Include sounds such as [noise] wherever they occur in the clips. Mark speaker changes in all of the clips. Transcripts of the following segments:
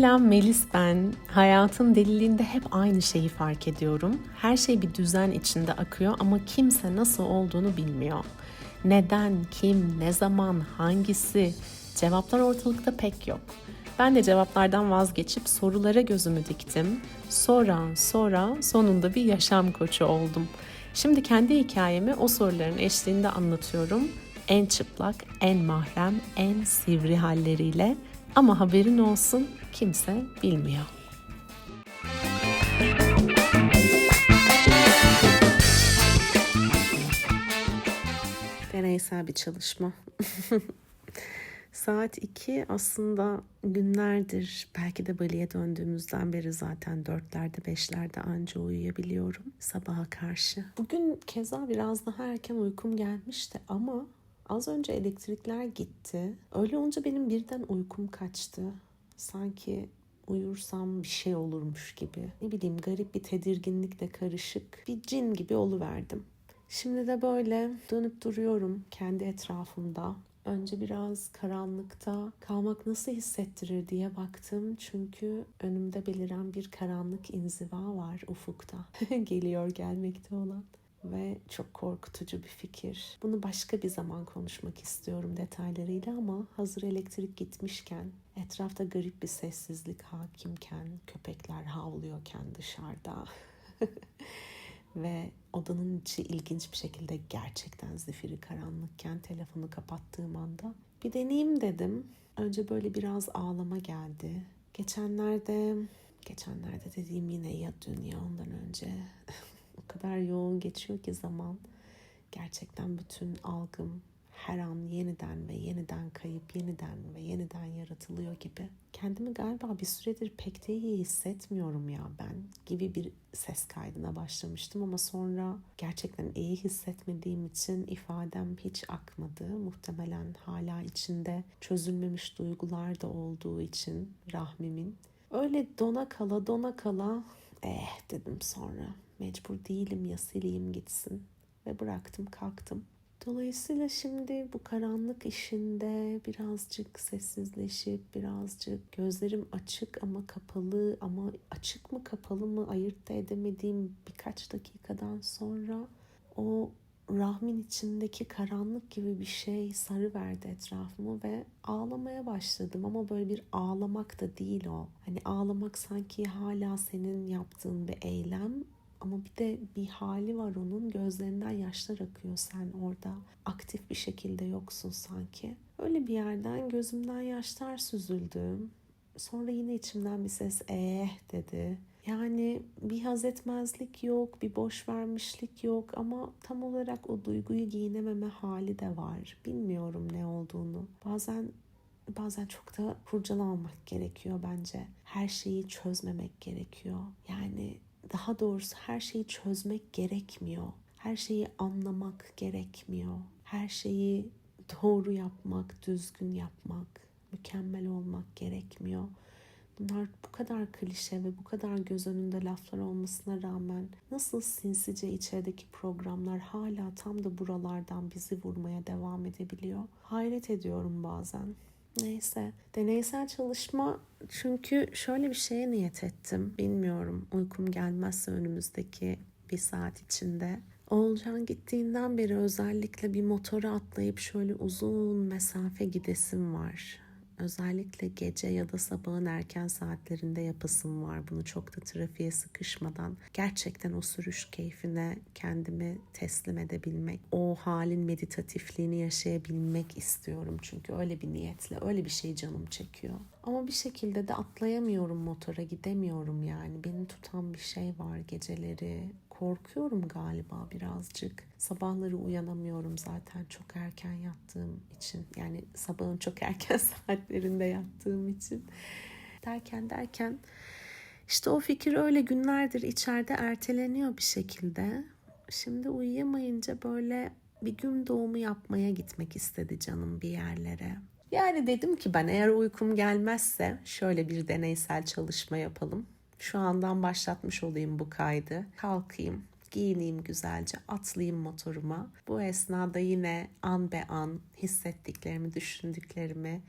Speaker 1: Selam Melis ben. Hayatın deliliğinde hep aynı şeyi fark ediyorum. Her şey bir düzen içinde akıyor ama kimse nasıl olduğunu bilmiyor. Neden, kim, ne zaman, hangisi? Cevaplar ortalıkta pek yok. Ben de cevaplardan vazgeçip sorulara gözümü diktim. Sonra, sonra sonunda bir yaşam koçu oldum. Şimdi kendi hikayemi o soruların eşliğinde anlatıyorum. En çıplak, en mahrem, en sivri halleriyle. Ama haberin olsun kimse bilmiyor. Deneysel bir çalışma. [laughs] Saat 2 aslında günlerdir belki de Bali'ye döndüğümüzden beri zaten dörtlerde beşlerde anca uyuyabiliyorum sabaha karşı. Bugün keza biraz daha erken uykum gelmişti ama az önce elektrikler gitti. Öyle olunca benim birden uykum kaçtı. Sanki uyursam bir şey olurmuş gibi. Ne bileyim garip bir tedirginlikle karışık bir cin gibi oluverdim. Şimdi de böyle dönüp duruyorum kendi etrafımda. Önce biraz karanlıkta kalmak nasıl hissettirir diye baktım. Çünkü önümde beliren bir karanlık inziva var ufukta. [laughs] Geliyor gelmekte olan ve çok korkutucu bir fikir. Bunu başka bir zaman konuşmak istiyorum detaylarıyla ama hazır elektrik gitmişken, etrafta garip bir sessizlik hakimken, köpekler havlıyorken dışarıda [laughs] ve odanın içi ilginç bir şekilde gerçekten zifiri karanlıkken telefonu kapattığım anda bir deneyeyim dedim. Önce böyle biraz ağlama geldi. Geçenlerde, geçenlerde dediğim yine ya dünya ondan önce [laughs] kadar yoğun geçiyor ki zaman. Gerçekten bütün algım her an yeniden ve yeniden kayıp yeniden ve yeniden yaratılıyor gibi. Kendimi galiba bir süredir pek de iyi hissetmiyorum ya ben gibi bir ses kaydına başlamıştım ama sonra gerçekten iyi hissetmediğim için ifadem hiç akmadı. Muhtemelen hala içinde çözülmemiş duygular da olduğu için rahmimin. Öyle dona kala dona kala eh dedim sonra mecbur değilim ya sileyim gitsin ve bıraktım kalktım. Dolayısıyla şimdi bu karanlık işinde birazcık sessizleşip birazcık gözlerim açık ama kapalı ama açık mı kapalı mı ayırt da edemediğim birkaç dakikadan sonra o rahmin içindeki karanlık gibi bir şey sarı verdi etrafımı ve ağlamaya başladım ama böyle bir ağlamak da değil o. Hani ağlamak sanki hala senin yaptığın bir eylem ama bir de bir hali var onun gözlerinden yaşlar akıyor sen orada aktif bir şekilde yoksun sanki. Öyle bir yerden gözümden yaşlar süzüldü. Sonra yine içimden bir ses eh dedi. Yani bir haz etmezlik yok, bir boş vermişlik yok ama tam olarak o duyguyu giyinememe hali de var. Bilmiyorum ne olduğunu. Bazen bazen çok da kurcalamamak gerekiyor bence. Her şeyi çözmemek gerekiyor. Yani daha doğrusu her şeyi çözmek gerekmiyor. Her şeyi anlamak gerekmiyor. Her şeyi doğru yapmak, düzgün yapmak, mükemmel olmak gerekmiyor. Bunlar bu kadar klişe ve bu kadar göz önünde laflar olmasına rağmen nasıl sinsice içerideki programlar hala tam da buralardan bizi vurmaya devam edebiliyor? Hayret ediyorum bazen. Neyse deneysel çalışma çünkü şöyle bir şeye niyet ettim. Bilmiyorum uykum gelmezse önümüzdeki bir saat içinde. Oğulcan gittiğinden beri özellikle bir motora atlayıp şöyle uzun mesafe gidesim var. Özellikle gece ya da sabahın erken saatlerinde yapasım var. Bunu çok da trafiğe sıkışmadan gerçekten o sürüş keyfine kendimi teslim edebilmek, o halin meditatifliğini yaşayabilmek istiyorum. Çünkü öyle bir niyetle, öyle bir şey canım çekiyor. Ama bir şekilde de atlayamıyorum motora, gidemiyorum yani. Beni tutan bir şey var geceleri korkuyorum galiba birazcık. Sabahları uyanamıyorum zaten çok erken yattığım için. Yani sabahın çok erken [laughs] saatlerinde yattığım için. Derken derken işte o fikir öyle günlerdir içeride erteleniyor bir şekilde. Şimdi uyuyamayınca böyle bir gün doğumu yapmaya gitmek istedi canım bir yerlere. Yani dedim ki ben eğer uykum gelmezse şöyle bir deneysel çalışma yapalım. Şu andan başlatmış olayım bu kaydı. Kalkayım, giyineyim güzelce, atlayayım motoruma. Bu esnada yine an be an hissettiklerimi, düşündüklerimi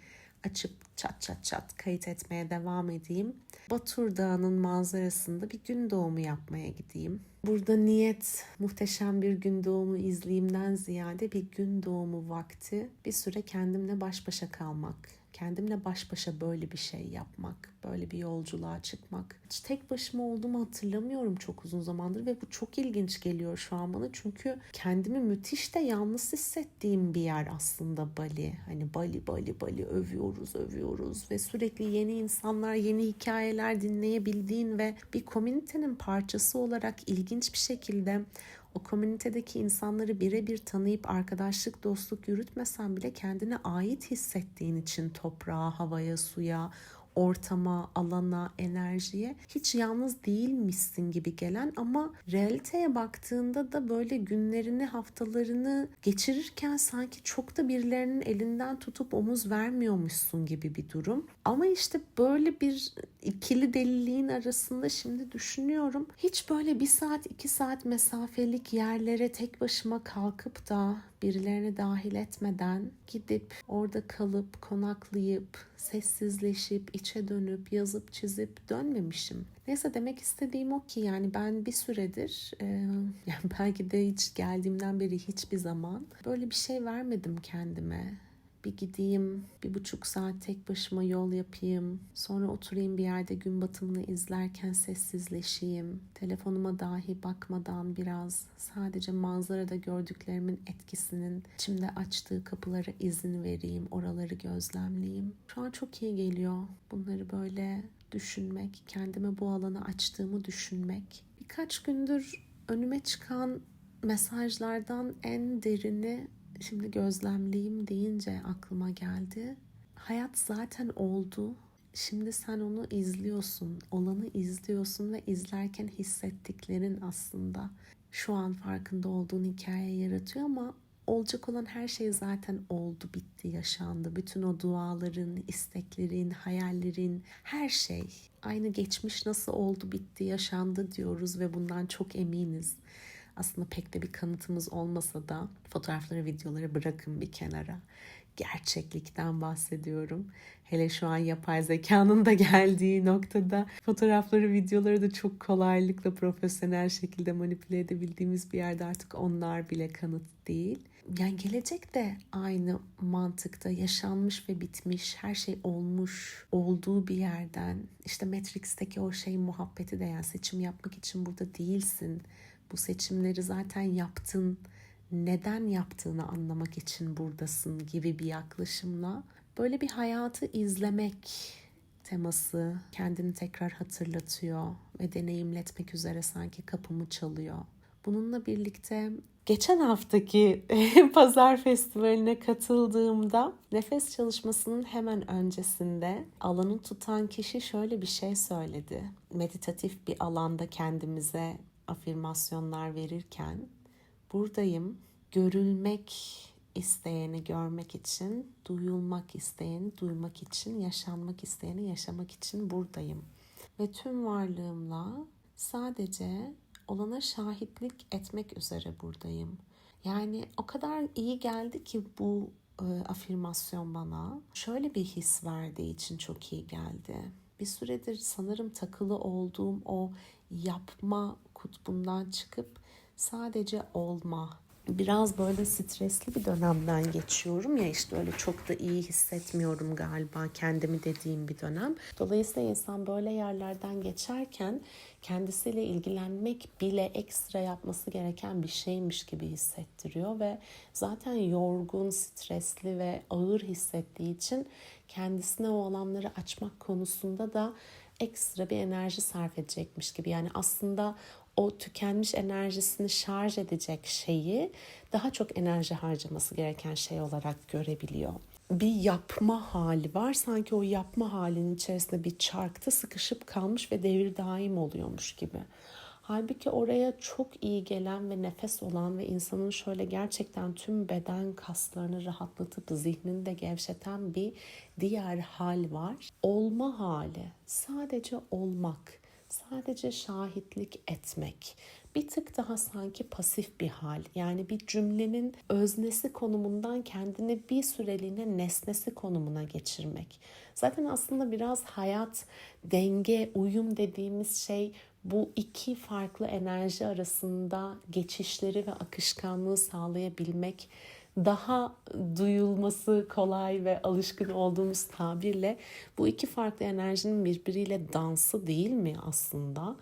Speaker 1: açıp çat çat çat kayıt etmeye devam edeyim. Batur Dağı'nın manzarasında bir gün doğumu yapmaya gideyim. Burada niyet muhteşem bir gün doğumu izleyimden ziyade bir gün doğumu vakti bir süre kendimle baş başa kalmak kendimle baş başa böyle bir şey yapmak, böyle bir yolculuğa çıkmak. Hiç tek başıma olduğumu hatırlamıyorum çok uzun zamandır ve bu çok ilginç geliyor şu an bana. Çünkü kendimi müthiş de yalnız hissettiğim bir yer aslında Bali. Hani Bali, Bali, Bali övüyoruz, övüyoruz ve sürekli yeni insanlar, yeni hikayeler dinleyebildiğin ve bir komünitenin parçası olarak ilginç bir şekilde o komünitedeki insanları birebir tanıyıp arkadaşlık, dostluk yürütmesen bile kendine ait hissettiğin için toprağa, havaya, suya, ortama, alana, enerjiye hiç yalnız değilmişsin gibi gelen ama realiteye baktığında da böyle günlerini, haftalarını geçirirken sanki çok da birilerinin elinden tutup omuz vermiyormuşsun gibi bir durum. Ama işte böyle bir ikili deliliğin arasında şimdi düşünüyorum. Hiç böyle bir saat, iki saat mesafelik yerlere tek başıma kalkıp da birilerini dahil etmeden gidip orada kalıp konaklayıp sessizleşip içe dönüp yazıp çizip dönmemişim. Neyse demek istediğim o ki yani ben bir süredir e, [laughs] yani belki de hiç geldiğimden beri hiçbir zaman böyle bir şey vermedim kendime bir gideyim, bir buçuk saat tek başıma yol yapayım. Sonra oturayım bir yerde gün batımını izlerken sessizleşeyim. Telefonuma dahi bakmadan biraz sadece manzarada gördüklerimin etkisinin içimde açtığı kapılara izin vereyim, oraları gözlemleyeyim. Şu an çok iyi geliyor bunları böyle düşünmek, kendime bu alanı açtığımı düşünmek. Birkaç gündür önüme çıkan mesajlardan en derini şimdi gözlemleyeyim deyince aklıma geldi. Hayat zaten oldu. Şimdi sen onu izliyorsun, olanı izliyorsun ve izlerken hissettiklerin aslında şu an farkında olduğun hikaye yaratıyor ama olacak olan her şey zaten oldu, bitti, yaşandı. Bütün o duaların, isteklerin, hayallerin, her şey aynı geçmiş nasıl oldu, bitti, yaşandı diyoruz ve bundan çok eminiz aslında pek de bir kanıtımız olmasa da fotoğrafları, videoları bırakın bir kenara. Gerçeklikten bahsediyorum. Hele şu an yapay zekanın da [laughs] geldiği noktada fotoğrafları, videoları da çok kolaylıkla profesyonel şekilde manipüle edebildiğimiz bir yerde artık onlar bile kanıt değil. Yani gelecek de aynı mantıkta yaşanmış ve bitmiş, her şey olmuş olduğu bir yerden. İşte Matrix'teki o şey muhabbeti de yani seçim yapmak için burada değilsin bu seçimleri zaten yaptın. Neden yaptığını anlamak için buradasın gibi bir yaklaşımla böyle bir hayatı izlemek teması kendini tekrar hatırlatıyor ve deneyimletmek üzere sanki kapımı çalıyor. Bununla birlikte geçen haftaki [laughs] pazar festivaline katıldığımda nefes çalışmasının hemen öncesinde alanı tutan kişi şöyle bir şey söyledi. Meditatif bir alanda kendimize afirmasyonlar verirken buradayım görülmek isteyeni görmek için, duyulmak isteyeni duymak için, yaşanmak isteyeni yaşamak için buradayım. Ve tüm varlığımla sadece olana şahitlik etmek üzere buradayım. Yani o kadar iyi geldi ki bu e, afirmasyon bana. Şöyle bir his verdiği için çok iyi geldi. Bir süredir sanırım takılı olduğum o yapma kutbundan çıkıp sadece olma. Biraz böyle stresli bir dönemden geçiyorum ya işte öyle çok da iyi hissetmiyorum galiba kendimi dediğim bir dönem. Dolayısıyla insan böyle yerlerden geçerken kendisiyle ilgilenmek bile ekstra yapması gereken bir şeymiş gibi hissettiriyor ve zaten yorgun, stresli ve ağır hissettiği için kendisine o alanları açmak konusunda da ekstra bir enerji sarf edecekmiş gibi. Yani aslında o tükenmiş enerjisini şarj edecek şeyi daha çok enerji harcaması gereken şey olarak görebiliyor. Bir yapma hali var. Sanki o yapma halinin içerisinde bir çarkta sıkışıp kalmış ve devir daim oluyormuş gibi. Halbuki oraya çok iyi gelen ve nefes olan ve insanın şöyle gerçekten tüm beden kaslarını rahatlatıp zihnini de gevşeten bir diğer hal var. Olma hali. Sadece olmak sadece şahitlik etmek. bir tık daha sanki pasif bir hal. Yani bir cümlenin öznesi konumundan kendini bir süreliğine nesnesi konumuna geçirmek. Zaten aslında biraz hayat, denge, uyum dediğimiz şey bu iki farklı enerji arasında geçişleri ve akışkanlığı sağlayabilmek daha duyulması kolay ve alışkın olduğumuz tabirle bu iki farklı enerjinin birbiriyle dansı değil mi aslında?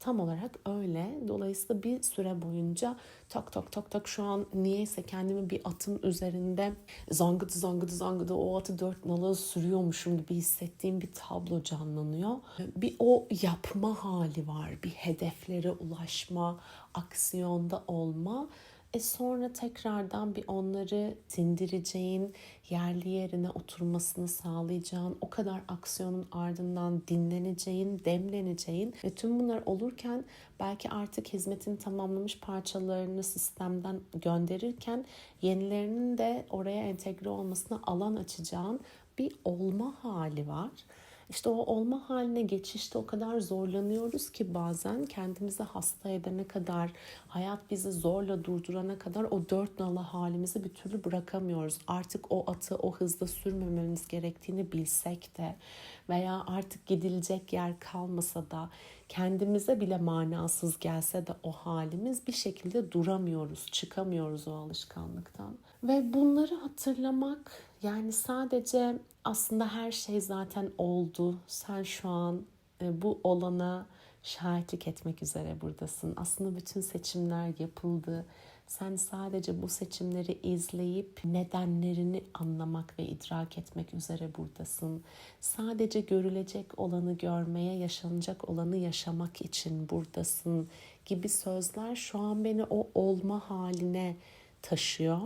Speaker 1: Tam olarak öyle. Dolayısıyla bir süre boyunca tak tak tak tak şu an niyeyse kendimi bir atın üzerinde zangıdı zangıdı zangıdı o atı dört nala sürüyormuşum gibi hissettiğim bir tablo canlanıyor. Bir o yapma hali var. Bir hedeflere ulaşma, aksiyonda olma. E sonra tekrardan bir onları sindireceğin, yerli yerine oturmasını sağlayacağın, o kadar aksiyonun ardından dinleneceğin, demleneceğin ve tüm bunlar olurken belki artık hizmetin tamamlamış parçalarını sistemden gönderirken yenilerinin de oraya entegre olmasına alan açacağın bir olma hali var. İşte o olma haline geçişte o kadar zorlanıyoruz ki bazen kendimizi hasta edene kadar, hayat bizi zorla durdurana kadar o dört nala halimizi bir türlü bırakamıyoruz. Artık o atı o hızda sürmememiz gerektiğini bilsek de veya artık gidilecek yer kalmasa da kendimize bile manasız gelse de o halimiz bir şekilde duramıyoruz, çıkamıyoruz o alışkanlıktan. Ve bunları hatırlamak yani sadece aslında her şey zaten oldu. Sen şu an e, bu olana şahitlik etmek üzere buradasın. Aslında bütün seçimler yapıldı. Sen sadece bu seçimleri izleyip nedenlerini anlamak ve idrak etmek üzere buradasın. Sadece görülecek olanı görmeye, yaşanacak olanı yaşamak için buradasın gibi sözler şu an beni o olma haline taşıyor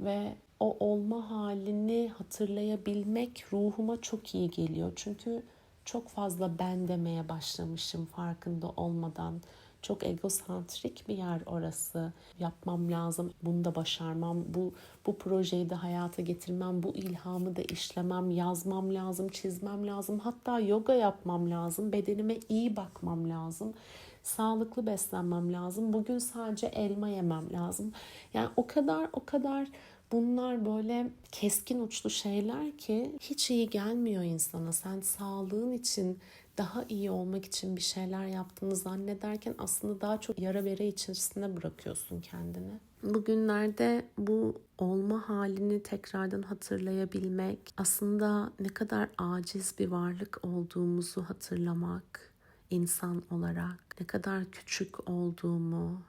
Speaker 1: ve o olma halini hatırlayabilmek ruhuma çok iyi geliyor. Çünkü çok fazla ben demeye başlamışım farkında olmadan. Çok egosantrik bir yer orası. Yapmam lazım, bunu da başarmam, bu bu projeyi de hayata getirmem, bu ilhamı da işlemem, yazmam lazım, çizmem lazım. Hatta yoga yapmam lazım, bedenime iyi bakmam lazım. Sağlıklı beslenmem lazım. Bugün sadece elma yemem lazım. Yani o kadar o kadar Bunlar böyle keskin uçlu şeyler ki hiç iyi gelmiyor insana. Sen sağlığın için daha iyi olmak için bir şeyler yaptığını zannederken aslında daha çok yara bere içerisinde bırakıyorsun kendini. Bugünlerde bu olma halini tekrardan hatırlayabilmek, aslında ne kadar aciz bir varlık olduğumuzu hatırlamak, insan olarak ne kadar küçük olduğumu,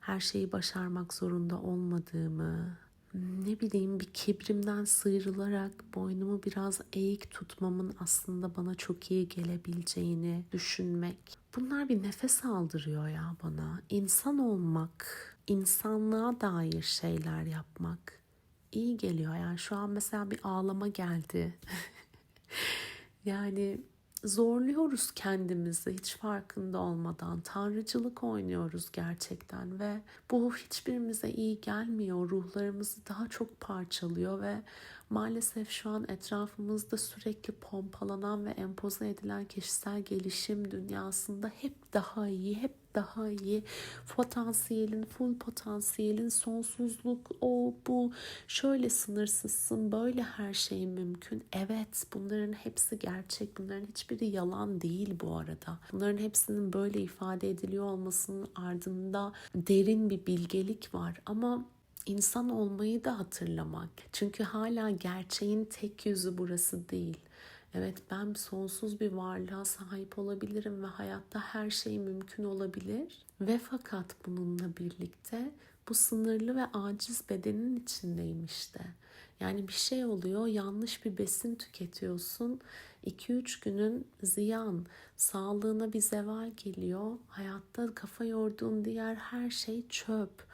Speaker 1: her şeyi başarmak zorunda olmadığımı, ne bileyim bir kibrimden sıyrılarak boynumu biraz eğik tutmamın aslında bana çok iyi gelebileceğini düşünmek. Bunlar bir nefes aldırıyor ya bana. İnsan olmak, insanlığa dair şeyler yapmak iyi geliyor. Yani şu an mesela bir ağlama geldi. [laughs] yani zorluyoruz kendimizi hiç farkında olmadan. Tanrıcılık oynuyoruz gerçekten ve bu hiçbirimize iyi gelmiyor. Ruhlarımızı daha çok parçalıyor ve maalesef şu an etrafımızda sürekli pompalanan ve empoze edilen kişisel gelişim dünyasında hep daha iyi, hep daha iyi potansiyelin, full potansiyelin, sonsuzluk, o bu, şöyle sınırsızsın, böyle her şey mümkün. Evet bunların hepsi gerçek, bunların hiçbiri yalan değil bu arada. Bunların hepsinin böyle ifade ediliyor olmasının ardında derin bir bilgelik var ama insan olmayı da hatırlamak. Çünkü hala gerçeğin tek yüzü burası değil. Evet ben sonsuz bir varlığa sahip olabilirim ve hayatta her şey mümkün olabilir. Ve fakat bununla birlikte bu sınırlı ve aciz bedenin içindeyim işte. Yani bir şey oluyor, yanlış bir besin tüketiyorsun. 2-3 günün ziyan, sağlığına bir zeval geliyor. Hayatta kafa yorduğun diğer her şey çöp.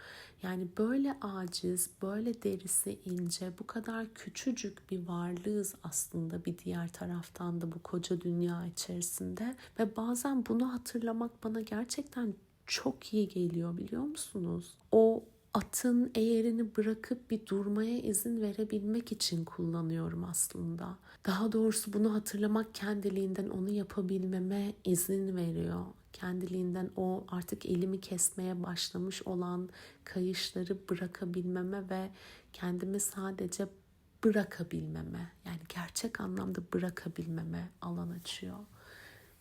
Speaker 1: Yani böyle aciz, böyle derisi ince, bu kadar küçücük bir varlığız aslında bir diğer taraftan da bu koca dünya içerisinde. Ve bazen bunu hatırlamak bana gerçekten çok iyi geliyor biliyor musunuz? O atın eğerini bırakıp bir durmaya izin verebilmek için kullanıyorum aslında. Daha doğrusu bunu hatırlamak kendiliğinden onu yapabilmeme izin veriyor kendiliğinden o artık elimi kesmeye başlamış olan kayışları bırakabilmeme ve kendimi sadece bırakabilmeme yani gerçek anlamda bırakabilmeme alan açıyor.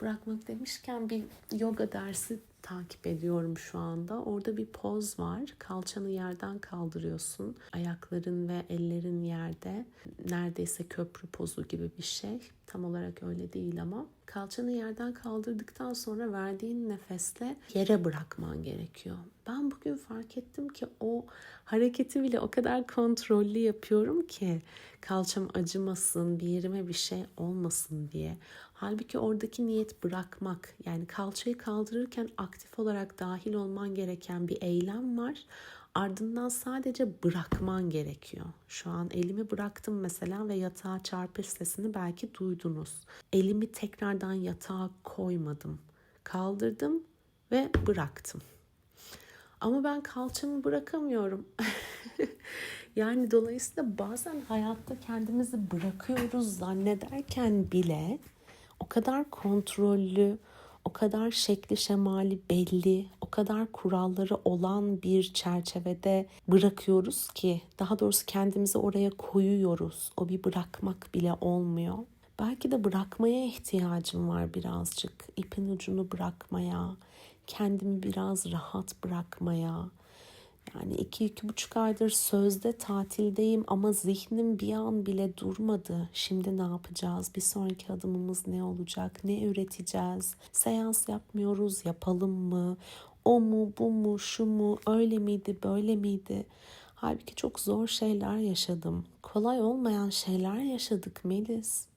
Speaker 1: Bırakmak demişken bir yoga dersi takip ediyorum şu anda. Orada bir poz var. Kalçanı yerden kaldırıyorsun. Ayakların ve ellerin yerde. Neredeyse köprü pozu gibi bir şey. Tam olarak öyle değil ama. Kalçanı yerden kaldırdıktan sonra verdiğin nefesle yere bırakman gerekiyor. Ben bugün fark ettim ki o hareketi bile o kadar kontrollü yapıyorum ki kalçam acımasın, bir yerime bir şey olmasın diye. Halbuki oradaki niyet bırakmak. Yani kalçayı kaldırırken aktif olarak dahil olman gereken bir eylem var. Ardından sadece bırakman gerekiyor. Şu an elimi bıraktım mesela ve yatağa çarpış sesini belki duydunuz. Elimi tekrardan yatağa koymadım. Kaldırdım ve bıraktım. Ama ben kalçamı bırakamıyorum. [laughs] yani dolayısıyla bazen hayatta kendimizi bırakıyoruz zannederken bile o kadar kontrollü, o kadar şekli şemali belli, o kadar kuralları olan bir çerçevede bırakıyoruz ki daha doğrusu kendimizi oraya koyuyoruz. O bir bırakmak bile olmuyor. Belki de bırakmaya ihtiyacım var birazcık. İpin ucunu bırakmaya, kendimi biraz rahat bırakmaya. Yani iki, iki buçuk aydır sözde tatildeyim ama zihnim bir an bile durmadı. Şimdi ne yapacağız? Bir sonraki adımımız ne olacak? Ne üreteceğiz? Seans yapmıyoruz, yapalım mı? O mu, bu mu, şu mu, öyle miydi, böyle miydi? Halbuki çok zor şeyler yaşadım. Kolay olmayan şeyler yaşadık Melis.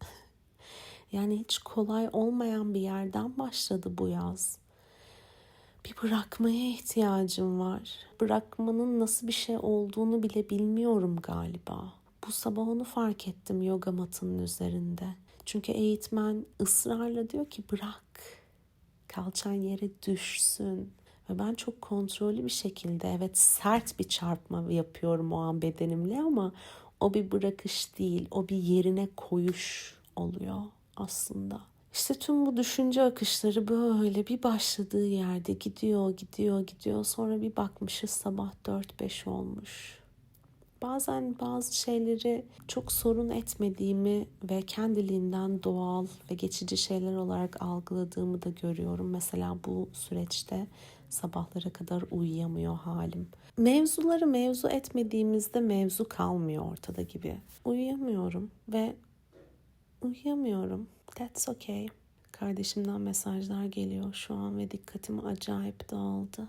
Speaker 1: [laughs] yani hiç kolay olmayan bir yerden başladı bu yaz bir bırakmaya ihtiyacım var. Bırakmanın nasıl bir şey olduğunu bile bilmiyorum galiba. Bu sabah onu fark ettim yoga matının üzerinde. Çünkü eğitmen ısrarla diyor ki bırak. Kalçan yere düşsün. Ve ben çok kontrollü bir şekilde evet sert bir çarpma yapıyorum o an bedenimle ama o bir bırakış değil, o bir yerine koyuş oluyor aslında. İşte tüm bu düşünce akışları böyle bir başladığı yerde gidiyor, gidiyor, gidiyor. Sonra bir bakmışız sabah 4-5 olmuş. Bazen bazı şeyleri çok sorun etmediğimi ve kendiliğinden doğal ve geçici şeyler olarak algıladığımı da görüyorum. Mesela bu süreçte sabahlara kadar uyuyamıyor halim. Mevzuları mevzu etmediğimizde mevzu kalmıyor ortada gibi. Uyuyamıyorum ve uyuyamıyorum. That's okay. Kardeşimden mesajlar geliyor şu an ve dikkatim acayip dağıldı.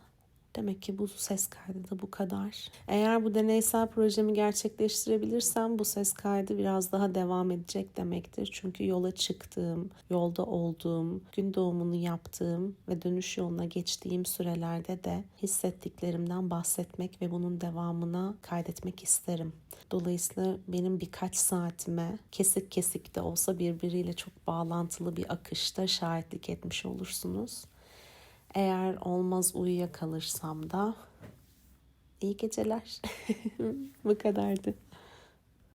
Speaker 1: Demek ki bu ses kaydı da bu kadar. Eğer bu deneysel projemi gerçekleştirebilirsem bu ses kaydı biraz daha devam edecek demektir. Çünkü yola çıktığım, yolda olduğum, gün doğumunu yaptığım ve dönüş yoluna geçtiğim sürelerde de hissettiklerimden bahsetmek ve bunun devamına kaydetmek isterim. Dolayısıyla benim birkaç saatime kesik kesik de olsa birbiriyle çok bağlantılı bir akışta şahitlik etmiş olursunuz. Eğer olmaz uyuyakalırsam da iyi geceler. [laughs] Bu kadardı.